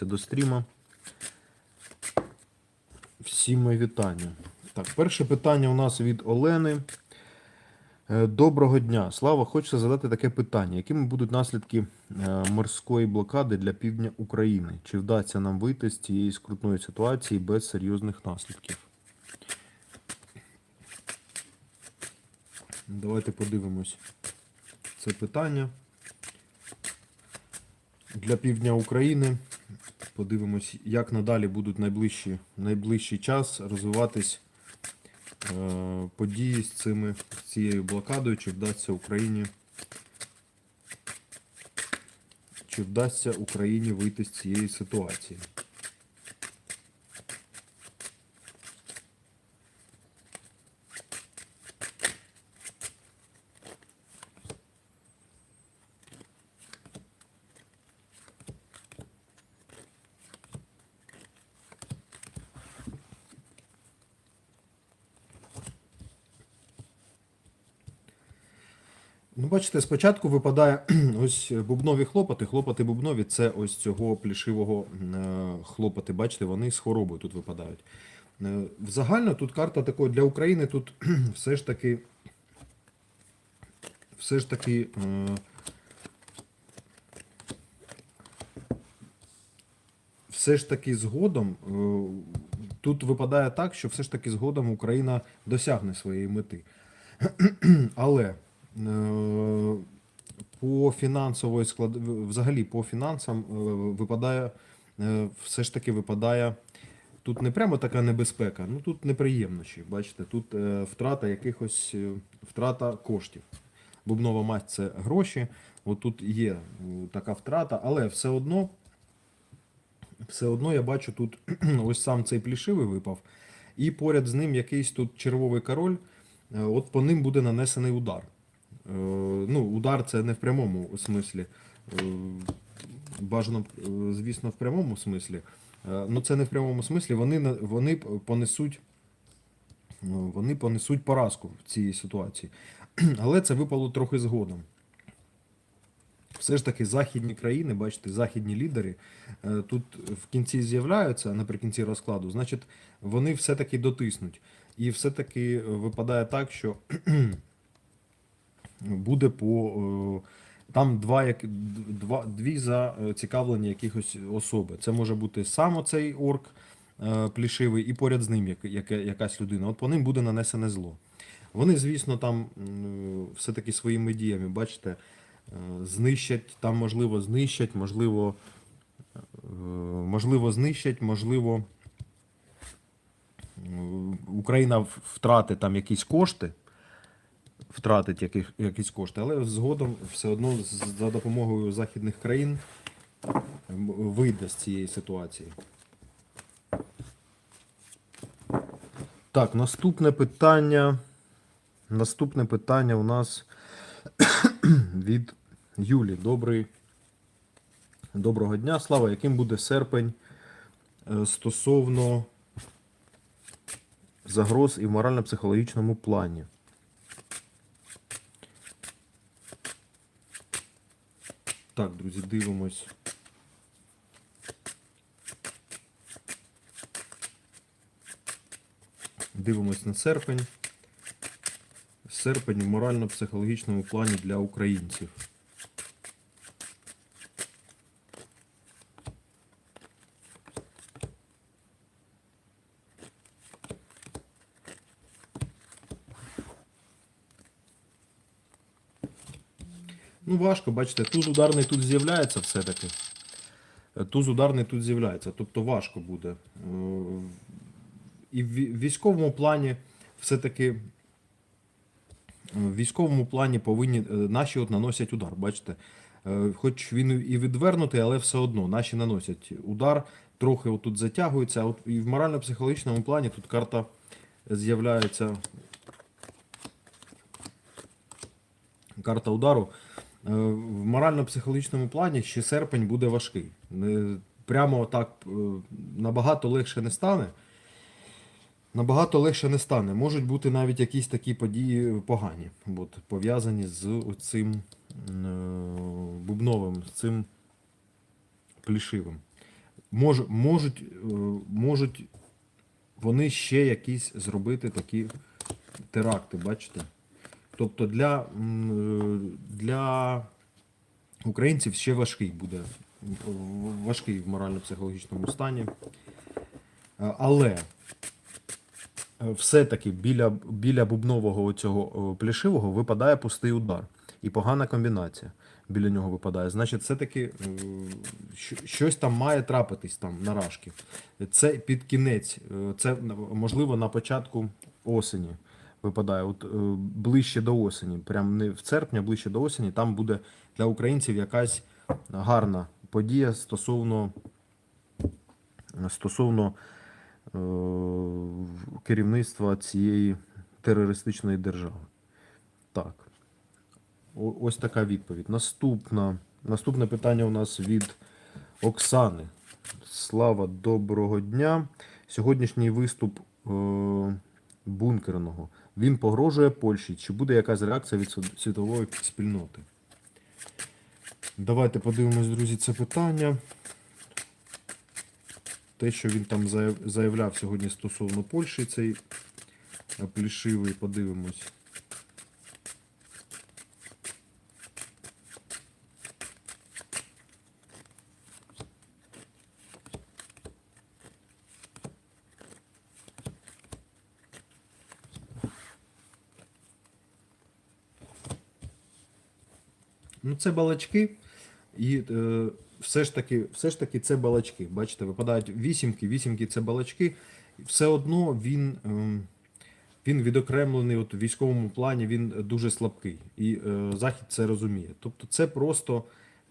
До стріма. Всім мої вітання. Так, перше питання у нас від Олени. Е, Доброго дня. Слава, хочеться задати таке питання. Якими будуть наслідки е, морської блокади для півдня України? Чи вдасться нам вийти з цієї скрутної ситуації без серйозних наслідків? Давайте подивимось це питання. Для півдня України подивимось, як надалі будуть найближчі, найближчий час розвиватись е, події з цими з цією блокадою, чи вдасться Україні. Чи вдасться Україні вийти з цієї ситуації? Ну, бачите, спочатку випадає ось бубнові хлопоти. Хлопоти бубнові це ось цього плішивого е, хлопоти. Бачите, вони з хворобою тут випадають. Е, Загально тут карта такої для України тут все ж таки. Все ж таки. е, Все ж таки згодом тут випадає так, що все ж таки згодом Україна досягне своєї мети. Але по фінансової склад... взагалі по фінансам е, випадає, е, все ж таки випадає. Тут не прямо така небезпека, ну тут неприємнощі. Бачите, тут е, втрата якихось е, втрата коштів. Бубнова масть це гроші. От тут є е, така втрата, але все одно, все одно я бачу тут ось сам цей плішивий випав, і поряд з ним якийсь тут червовий король. Е, От по ним буде нанесений удар. Е, Ну, удар це не в прямому смислі. Е, Бажано, е, звісно, в прямому смислі. Ну, це не в прямому смислі. Вони, вони понесуть. Вони понесуть поразку в цій ситуації. Але це випало трохи згодом. Все ж таки, західні країни, бачите, західні лідери тут в кінці з'являються наприкінці розкладу, значить, вони все-таки дотиснуть. І все-таки випадає так, що буде по. е, Там два, як, два, дві зацікавлені якихось особи. Це може бути сам оцей орк е, плішивий, і поряд з ним як, яке- якась людина. От по ним буде нанесене зло. Вони, звісно, там м, все-таки своїми діями, бачите, е, знищать, там, можливо, знищать, можливо, е, можливо, знищать, можливо, е, Україна втратить там якісь кошти, втратить яких, якісь кошти, але згодом все одно за допомогою західних країн вийде з цієї ситуації. Так, наступне питання. Наступне питання у нас від Юлі. Добрий. Доброго дня. Слава, яким буде серпень е, стосовно загроз і в морально-психологічному плані? Так, друзі, дивимось. Дивимось на серпень. Серпень в морально-психологічному плані для українців. Ну, важко, бачите, туз ударний тут з'являється все-таки. Е, Туз ударний тут з'являється, тобто важко буде. Е, І в військовому плані все-таки е, в військовому плані повинні наші от наносять удар. Бачите, хоч він і відвернутий, але все одно наші наносять удар, трохи отут затягується. А От і в морально-психологічному плані тут карта з'являється. Карта удару. Е, В морально-психологічному плані ще серпень буде важкий. Прямо так е, набагато легше не стане. Набагато легше не стане. Можуть бути навіть якісь такі події погані, пов'язані з цим бубновим, з цим плішивим. мож, можуть, е, можуть вони ще якісь зробити такі теракти, бачите? Тобто для, е, для українців ще важкий буде, важкий в морально-психологічному стані. Е, Але е, все-таки біля, біля бубнового цього плішивого випадає пустий удар. І погана комбінація біля нього випадає. Значить, все-таки щось там має трапитись там на рашки. Це під кінець, це можливо на початку осені випадає. От е, ближче до осені, прям не в серпні, а ближче до осені, там буде для українців якась гарна подія стосовно стосовно е, керівництва цієї терористичної держави. Так. О- Ось така відповідь. Наступна, наступне питання у нас від Оксани. Слава, доброго дня. Сьогоднішній виступ е, бункерного. Він погрожує Польщі. Чи буде якась реакція від світової спільноти? Давайте подивимось, друзі, це питання. Те, що він там заявляв сьогодні стосовно Польщі, цей плішивий, подивимось. Ну, це балачки, і е, все, ж таки, все ж таки це балачки. Бачите, випадають вісімки, вісімки це балачки. Все одно він, ем, він відокремлений от, в військовому плані, він дуже слабкий. І е, Захід це розуміє. Тобто це просто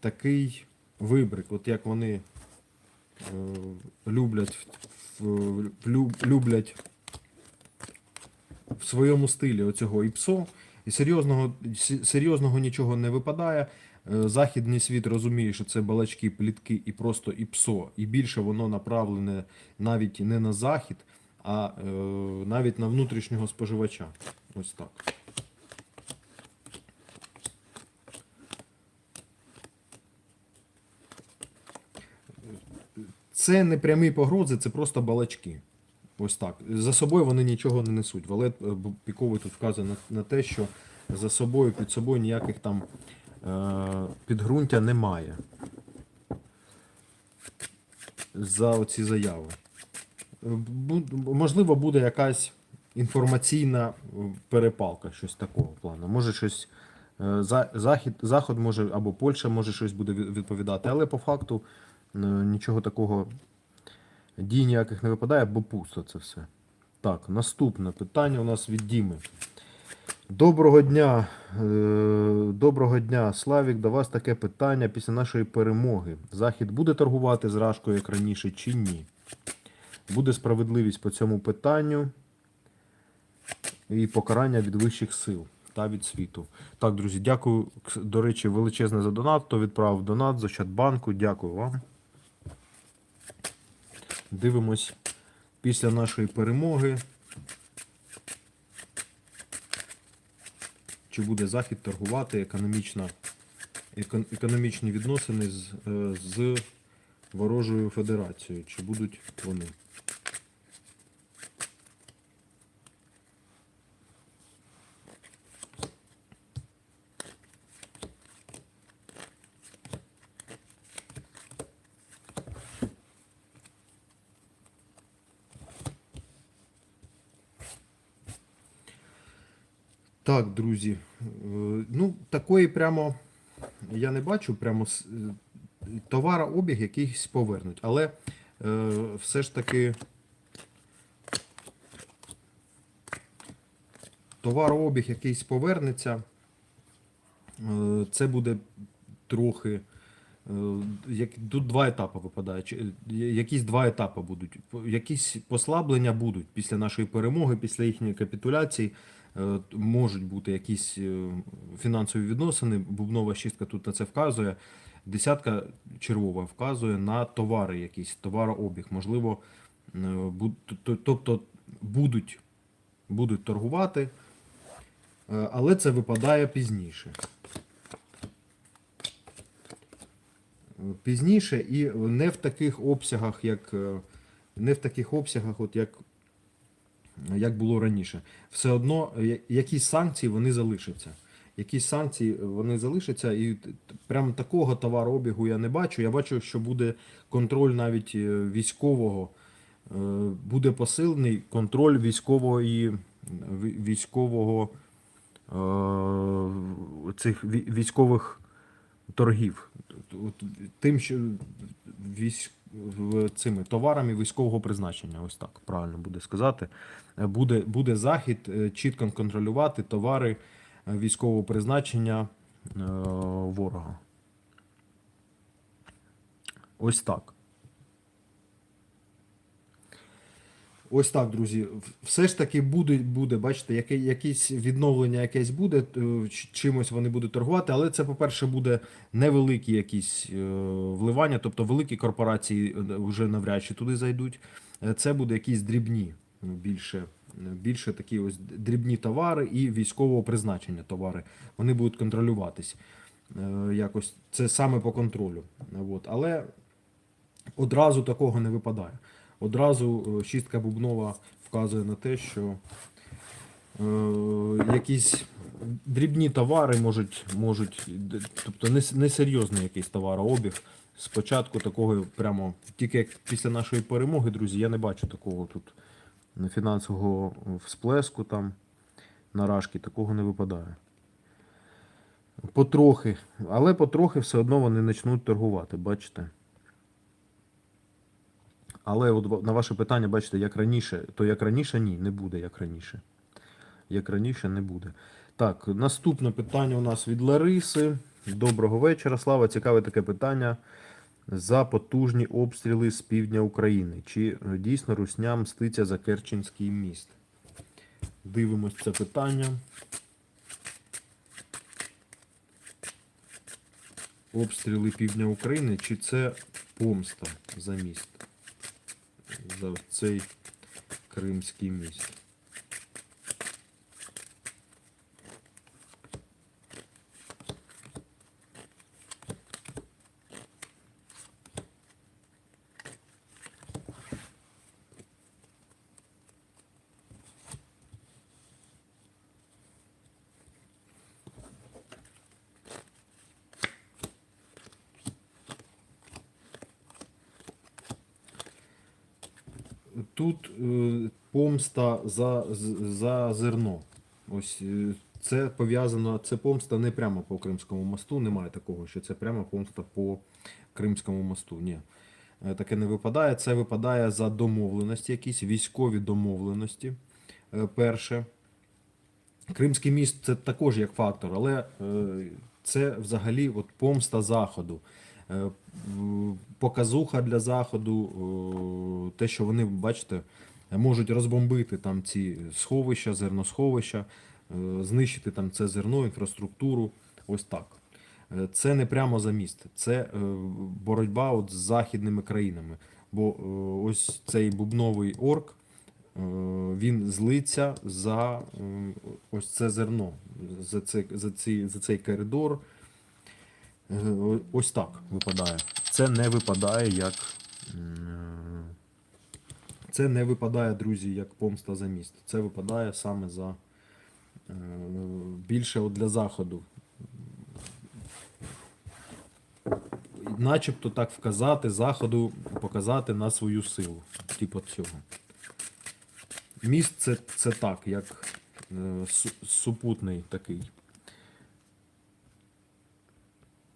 такий вибрик, от як вони е, люблять, в, в- люб- люблять в своєму стилі оцього ІПСО. І серйозного, серйозного нічого не випадає. Е, Західний світ розуміє, що це балачки, плітки і просто ІПСО. І більше воно направлене навіть не на захід, а е, навіть на внутрішнього споживача. Ось так. Це не прямі погрози, це просто балачки. Ось так. За собою вони нічого не несуть. Валет е, Піковий тут вказує на, те, що за собою, під собою ніяких там е, підґрунтя немає. За оці заяви. Е, Можливо, буде якась інформаційна перепалка, щось такого плану. Може щось. Захід, Захід може або Польща може щось буде відповідати, але по факту нічого такого дій ніяких не випадає, бо пусто це все. Так, наступне питання у нас від Діми. Доброго дня, е, доброго дня, Славік. До вас таке питання після нашої перемоги. Захід буде торгувати з Рашкою як раніше чи ні? Буде справедливість по цьому питанню і покарання від вищих сил та від світу. Так, друзі, дякую. До речі, величезне за донат. Хто відправив донат з Ощадбанку. Дякую вам. Дивимось після нашої перемоги. Чи буде Захід торгувати економічно, економічні відносини з, е, з ворожою федерацією? Чи будуть вони? Так, друзі. е, Ну, такої прямо я не бачу, прямо е, товарообіг якийсь повернуть. Але е, все ж таки товарообіг якийсь повернеться. Це буде трохи. Як, тут два етапи випадають. Якісь два етапи будуть. Якісь послаблення будуть після нашої перемоги, після їхньої капітуляції. Е, Можуть бути якісь е, фінансові відносини. Бубнова шістка тут на це вказує. Десятка червова вказує на товари, якісь товарообіг. Можливо, е, тобто будуть, будуть торгувати, але це випадає пізніше. пізніше і не в таких обсягах, як не в таких обсягах, от як, як було раніше. Все одно якісь санкції вони залишаться. Якісь санкції вони залишаться, і прям такого товарообігу я не бачу. Я бачу, що буде контроль навіть е, військового, е, буде посилений контроль військової ві- військового е, цих військових торгів. Тим, що військ... цими товарами військового призначення, ось так правильно буде сказати. Буде, буде захід е, чітко контролювати товари е, військового призначення е, ворога. Ось так. Ось так, друзі. Все ж таки буде, буде бачите, яке, якесь відновлення якесь буде, е, чимось вони будуть торгувати, але це, по-перше, буде невеликі якісь е, вливання, тобто великі корпорації е, вже навряд чи туди зайдуть. Е, Це буде якісь дрібні, ну, більше, більше такі ось дрібні товари і військового призначення товари. Вони будуть контролюватись. Е, Якось це саме по контролю. От. Але одразу такого не випадає. Одразу е, шістка бубнова вказує на те, що е, якісь дрібні товари можуть, можуть тобто нес- несерйозний якийсь товарообіг. Спочатку такого прямо, тільки як після нашої перемоги, друзі, я не бачу такого тут фінансового всплеску там, наражки, такого не випадає. Потрохи, але потрохи все одно вони почнуть торгувати, бачите? Але от на ваше питання, бачите, як раніше, то як раніше ні, не буде як раніше. Як раніше не буде. Так, наступне питання у нас від Лариси. Доброго вечора. Слава, цікаве таке питання. За потужні обстріли з півдня України. Чи е, дійсно Русня мститься за Керченський міст? Дивимось це питання. Обстріли півдня України, чи це помста за міст? За цей Кримський міст. Тут е, помста за, за зерно. Ось е, це пов'язано, це помста не прямо по Кримському мосту. Немає такого, що це прямо помста по Кримському мосту. Ні. Е, Таке не випадає. Це випадає за домовленості, якісь військові домовленості. Перше. Кримський міст це також як фактор, але це взагалі от помста Заходу. Е, Показуха для Заходу, е, те, що вони, бачите, можуть розбомбити там ці сховища, зерносховища, е, знищити там це зерно, інфраструктуру. Ось так. Це не прямо за міст, це боротьба от з західними країнами. Бо ось цей бубновий орк, він злиться за ось це зерно, за, це, за, ці, за цей коридор. Е, Ось так випадає. Це не випадає як. Це не випадає, друзі, як помста за міст. Це випадає саме за е, більше от для заходу. Начебто так вказати, заходу показати на свою силу. Типу цього. Міст це, це так, як е, супутний такий. Е,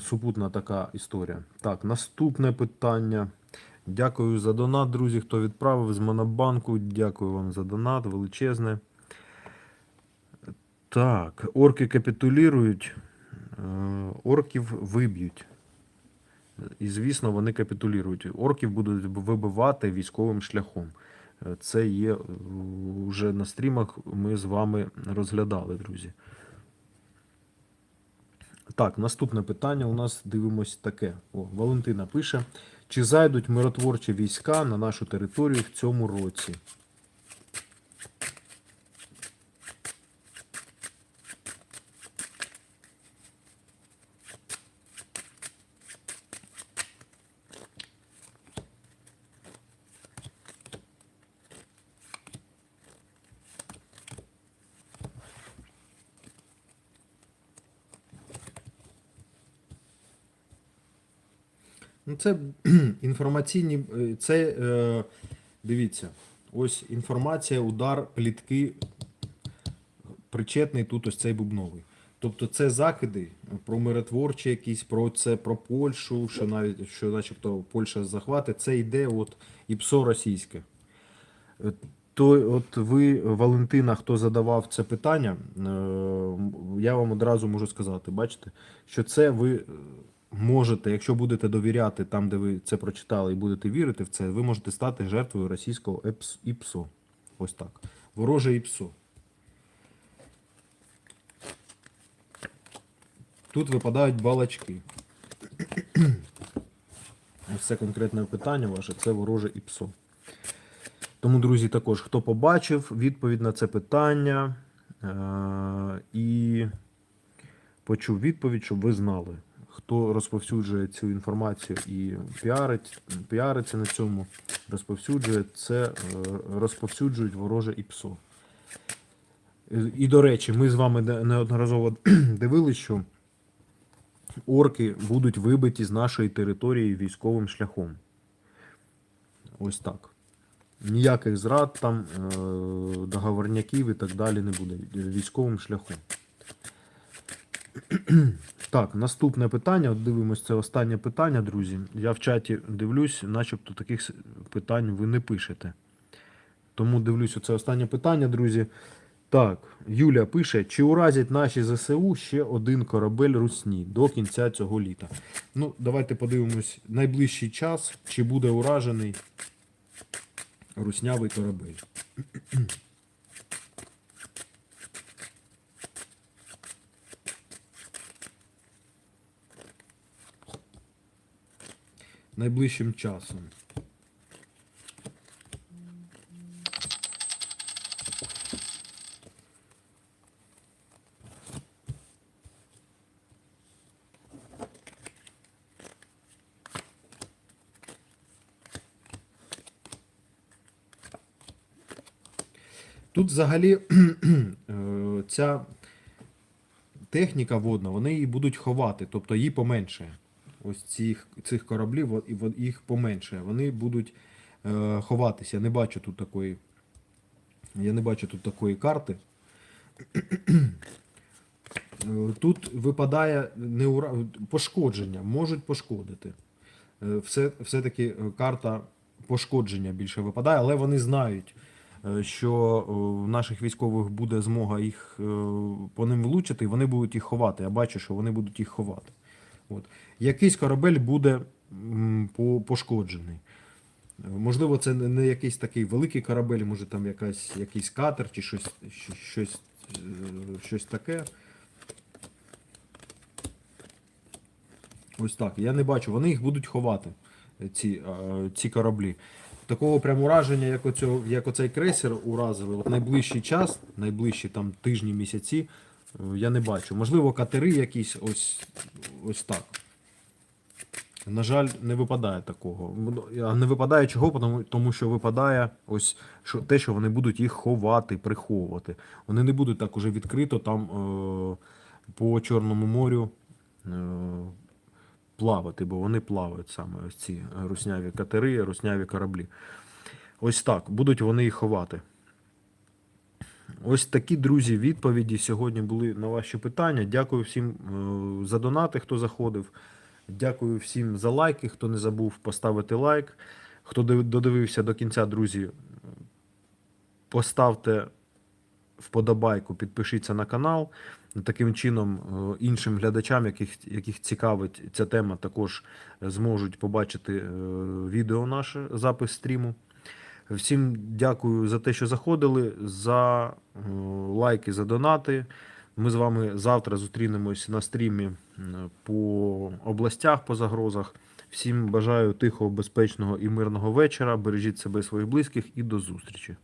Супутна така історія. Так, наступне питання. Дякую за донат, друзі, хто відправив з Монобанку. Дякую вам за донат, величезне. Так, орки капітулюють, е, орків виб'ють. І, звісно, вони капітулюють. Орків будуть вибивати військовим шляхом. Е, Це є вже на стрімах, ми з вами розглядали, друзі. Так, наступне питання у нас дивимось таке. О, Валентина пише: чи зайдуть миротворчі війська на нашу територію в цьому році? Ну, це інформаційні. е, Це е, дивіться, ось інформація, удар, плітки. Причетний тут ось цей бубновий. Тобто це закиди про миротворчі якісь, про це про Польщу, що навіть що начебто Польща захватить, це йде от і ПСО російське. Е, То от ви, Валентина, хто задавав це питання, е, я вам одразу можу сказати, бачите, що це ви можете, якщо будете довіряти там, де ви це прочитали, і будете вірити в це, ви можете стати жертвою російського ІПСО. Ось так. Вороже ІПСО. Тут випадають балачки. Ось це конкретне питання ваше, це вороже ІПСО. Тому, друзі, також хто побачив відповідь на це питання е- і почув відповідь, щоб ви знали, хто розповсюджує цю інформацію і піарить, піариться на цьому, розповсюджує це, е, розповсюджують вороже ІПСО. Е, І, до речі, ми з вами неодноразово дивилися, що орки будуть вибиті з нашої території військовим шляхом. Ось так. Ніяких зрад, там, е, договорняків і так далі не буде. Військовим шляхом. Так, наступне питання. От дивимось, це останнє питання, друзі. Я в чаті дивлюсь, начебто таких питань ви не пишете. Тому дивлюсь, це останнє питання, друзі. Так, Юля пише: чи уразять наші ЗСУ ще один корабель Русні до кінця цього літа? Ну, давайте подивимось найближчий час, чи буде уражений руснявий корабель. Найближчим часом. Тут взагалі е, ця техніка водна, вони її будуть ховати, тобто її поменшає. Ось цих, цих кораблів їх поменшає. Вони будуть е, ховатися. Я не бачу тут такої. Я не бачу тут такої карти. Е, Тут випадає неура... пошкодження, можуть пошкодити. Е, Все, все-таки е, карта пошкодження більше випадає, але вони знають, що в наших військових буде змога їх по ним влучити, і вони будуть їх ховати. Я бачу, що вони будуть їх ховати. От. Якийсь корабель буде пошкоджений. Можливо, це не якийсь такий великий корабель, може там якась, якийсь катер чи щось, щось, е, щось таке. Ось так. Я не бачу. Вони їх будуть ховати, е, ці, е, ці кораблі. Такого прям ураження, як, оцього, як оцей крейсер уразили, от найближчий час, найближчі там тижні, місяці, я не бачу. Можливо, катери якісь ось, ось так. На жаль, не випадає такого. А не випадає чого? Тому що випадає ось що, те, що вони будуть їх ховати, приховувати. Вони не будуть так уже відкрито там е, по Чорному морю е, плавати, бо вони плавають саме ось ці русняві катери, русняві кораблі. Ось так, будуть вони їх ховати. Ось такі, друзі, відповіді сьогодні були на ваші питання. Дякую всім е, за донати, хто заходив. Дякую всім за лайки, хто не забув поставити лайк. Хто додивився до кінця, друзі, поставте вподобайку, підпишіться на канал. Таким чином, е, іншим глядачам, яких, яких цікавить ця тема, також зможуть побачити е, відео наше, запис стріму. Всім дякую за те, що заходили, за е, лайки, за донати. Ми з вами завтра зустрінемось на стрімі по областях, по загрозах. Всім бажаю тихого, безпечного і мирного вечора. Бережіть себе і своїх близьких і до зустрічі.